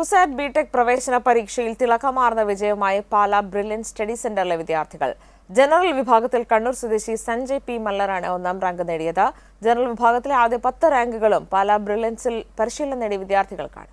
CUSAT BTech പ്രവേശന പരീക്ഷയിൽ തിളക്കമാർന്ന വിജയമായി പാല ബ്രില്യൻ സ്റ്റഡി സെന്ററിലെ വിദ്യാർത്ഥികൾ. ജനറൽ വിഭാഗത്തിൽ കണ്ണൂർ സ്വദേശി സഞ്ജയ് പി. മല്ലറാണ് ഒന്നാം റാങ്ക് നേടിയത്. ജനറൽ വിഭാഗത്തിലെ ആദ്യ പത്ത് റാങ്കുകളും പാല ബ്രില്യൻസിൽ പരിശീലനം നേടിയ വിദ്യാർത്ഥികൾക്കാണ്.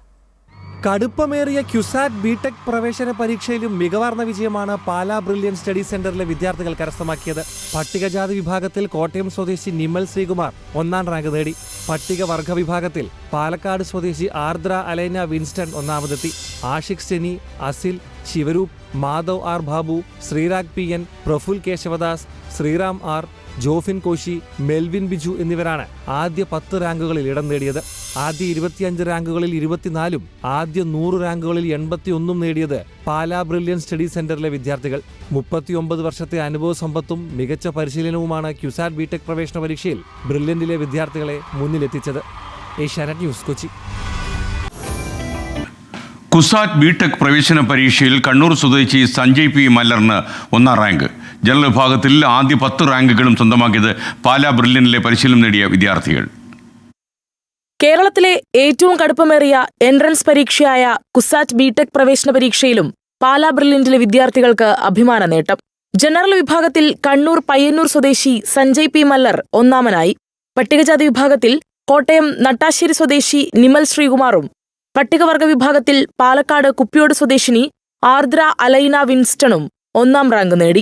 കടുപ്പമേറിയ ക്യുസാറ്റ് ബിടെക് പ്രവേശന പരീക്ഷയിലും മികവാർന്ന വിജയമാണ് പാലാ ബ്രില്യൻ സ്റ്റഡി സെന്ററിലെ വിദ്യാർത്ഥികൾ കരസ്ഥമാക്കിയത്. പട്ടികജാതി വിഭാഗത്തിൽ കോട്ടയം സ്വദേശി നിമൽ ശ്രീകുമാർ ഒന്നാം റാങ്ക് നേടി. പട്ടികവർഗ വിഭാഗത്തിൽ പാലക്കാട് സ്വദേശി ആർദ്ര അലൈന വിൻസ്റ്റൺ ഒന്നാമതെത്തി. Ashiq Seni Asil Shivaroop Madhav R Babu Sreerag P N Praful Keshavadas Sreeram R Jofin Koshy Melvin Biju എന്നിവരാണ് ആദ്യ പത്ത് റാങ്കുകളിൽ ഇടം നേടിയത്. ആദ്യ ഇരുപത്തിയഞ്ച് റാങ്കുകളിൽ ഇരുപത്തിനാലും ആദ്യ നൂറ് റാങ്കുകളിൽ എൺപത്തിയൊന്നും നേടിയത് പാലാ ബ്രില്യൻ സ്റ്റഡി സെന്ററിലെ വിദ്യാർത്ഥികൾ. മുപ്പത്തിയൊമ്പത് വർഷത്തെ അനുഭവ സമ്പത്തും മികച്ച പരിശീലനവുമാണ് ക്യുസാറ്റ് ബിടെക് പ്രവേശന പരീക്ഷയിൽ ബ്രില്യന്റിലെ വിദ്യാർത്ഥികളെ മുന്നിലെത്തിച്ചത് ഏഷ്യാനെറ്റ് ന്യൂസ് കൊച്ചി. കുസാറ്റ് ബിടെക് പ്രവേശന പരീക്ഷയിൽ കണ്ണൂർ സ്വദേശി സഞ്ജയ് പി മല്ലറിന് ഒന്നാം റാങ്ക്. ജനറൽ വിഭാഗത്തിൽ ആദ്യ പത്ത് റാങ്കുകളും സ്വന്തമാക്കിയത് പാലാ ബ്രില്യനിലെ പരിശീലനം നേടിയ വിദ്യാർത്ഥികൾ. കേരളത്തിലെ ഏറ്റവും കടുപ്പമേറിയ എൻട്രൻസ് പരീക്ഷയായ കുസാറ്റ് ബിടെക് പ്രവേശന പരീക്ഷയിലും പാലാ ബ്രില്യന്റിലെ വിദ്യാർത്ഥികൾക്ക് അഭിമാന നേട്ടം. ജനറൽ വിഭാഗത്തിൽ കണ്ണൂർ പയ്യന്നൂർ സ്വദേശി സഞ്ജയ് പി മല്ലർ ഒന്നാമനായി. പട്ടികജാതി വിഭാഗത്തിൽ കോട്ടയം നട്ടാശ്ശേരി സ്വദേശി നിമൽ ശ്രീകുമാറും പട്ടികവർഗ വിഭാഗത്തിൽ പാലക്കാട് കുപ്പിയോട് സ്വദേശിനി ആർദ്ര അലൈന വിൻസ്റ്റണും ഒന്നാം റാങ്ക് നേടി.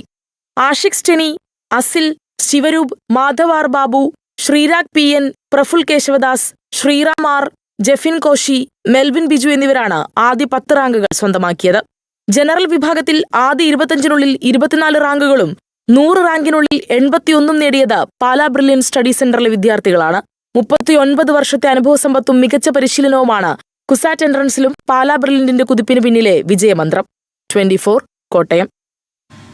Ashiq Steny Asil Shivaroop Madhav R Babu Sreerag P N Praful Keshavadas Sreeram R Jefin Koshy Melvin Biju എന്നിവരാണ് ആദ്യ പത്ത് റാങ്കുകൾ സ്വന്തമാക്കിയത്. ജനറൽ വിഭാഗത്തിൽ ആദ്യ ഇരുപത്തഞ്ചിനുള്ളിൽ ഇരുപത്തിനാല് റാങ്കുകളും നൂറ് റാങ്കിനുള്ളിൽ എൺപത്തിയൊന്നും നേടിയത് പാലാ ബ്രില്യൻ സ്റ്റഡി സെന്ററിലെ വിദ്യാർത്ഥികളാണ്. മുപ്പത്തിയൊൻപത് വർഷത്തെ അനുഭവസമ്പത്തും മികച്ച പരിശീലനവുമാണ് കുസാറ്റ് എൻട്രൻസിലും പാലാ ബ്രില്ലിന്റെ കുതിപ്പിന് പിന്നിലെ വിജയമന്ത്രം. ട്വന്റി കോട്ടയം.